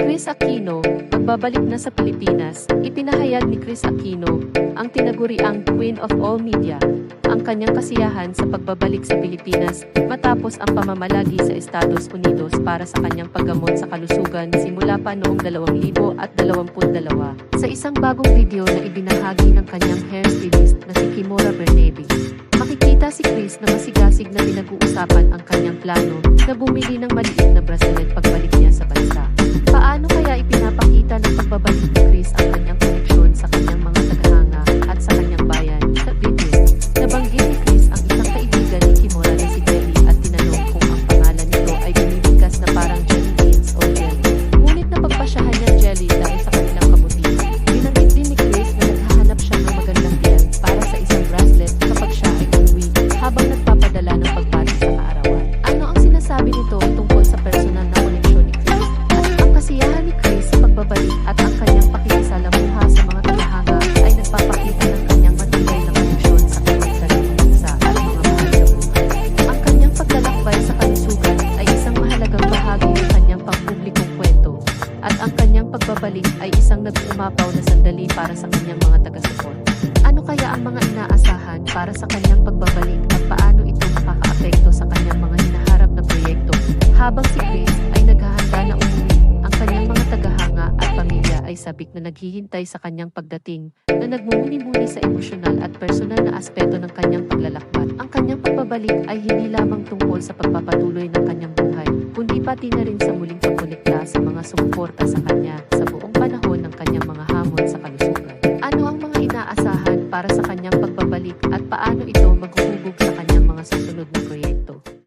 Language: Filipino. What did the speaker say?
Chris Aquino, pagbabalik na sa Pilipinas, ipinahayag ni Chris Aquino, ang tinaguriang Queen of All Media, ang kanyang kasiyahan sa pagbabalik sa Pilipinas matapos ang pamamalagi sa Estados Unidos para sa kanyang paggamot sa kalusugan simula pa noong 2022. Sa isang bagong video na ibinahagi ng kanyang hairstylist na si Kimora Bernabe, makikita si Chris na masigasig na pinag-uusapan ang kanyang plano na bumili ng maliit na bracelet pagbalik at ang kanyang pakikisalamuha sa mga tagahanga ay nagpapakita ng kanyang matibay na koneksyon sa kanyang sariling bansa at mga mahal sa buhay. Ang kanyang paglalakbay sa kalusugan ay isang mahalagang bahagi ng kanyang pampublikong kwento at ang kanyang pagbabalik ay isang nag-umapaw na sandali para sa kanyang mga taga-support. Ano kaya ang mga inaasahan para sa kanyang pagbabalik ay sabik na naghihintay sa kanyang pagdating, na nagmumuni-muni sa emosyonal at personal na aspeto ng kanyang paglalakbay. Ang kanyang pagbabalik ay hindi lamang tungkol sa pagpapatuloy ng kanyang buhay, kundi pati na rin sa muling pagkonekta sa mga sumuporta sa kanya sa buong panahon ng kanyang mga hamon sa kalusugan. Ano ang mga inaasahan para sa kanyang pagbabalik at paano ito maghuhubog sa kanyang mga susunod na proyekto?